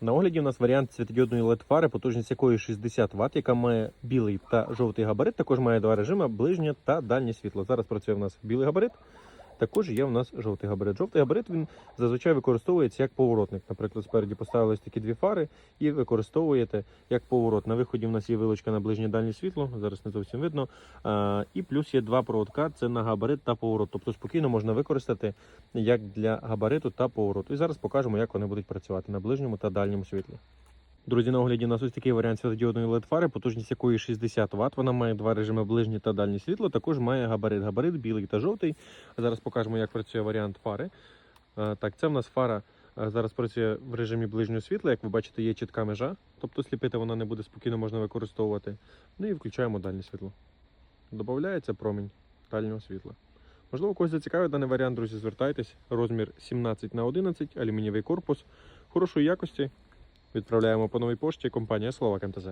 На огляді у нас варіант світодіодної LED-фари, потужність якої 60 Вт, яка має білий та жовтий габарит. Також має два режими ближнє та дальнє світло. Зараз працює в нас білий габарит. Також є в нас жовтий габарит. Жовтий габарит він зазвичай використовується як поворотник. Наприклад, спереді поставились такі дві фари і використовуєте як поворот. На виході в нас є вилочка на ближнє дальнє світло, зараз не зовсім видно. А, і плюс є два проводка: це на габарит та поворот. Тобто спокійно можна використати як для габариту та повороту. І зараз покажемо, як вони будуть працювати на ближньому та дальньому світлі. Друзі, на огляді у нас ось такий варіант світодіодної LED-фари, потужність якої 60 Вт. Вона має два режими ближнє та дальнє світло. Також має габарит. Габарит білий та жовтий. Зараз покажемо, як працює варіант фари. Е, Так, це в нас фара е, зараз працює в режимі ближнього світла. Як ви бачите, є чітка межа, тобто сліпити вона не буде спокійно можна використовувати. Ну і включаємо дальнє світло. Додається промінь дальнього світла. Можливо, когось зацікавить даний варіант, друзі, звертайтесь. Розмір 17 на 11, алюмінієвий корпус, хорошої якості. Відправляємо по новій пошті компанія Словак МТЗ.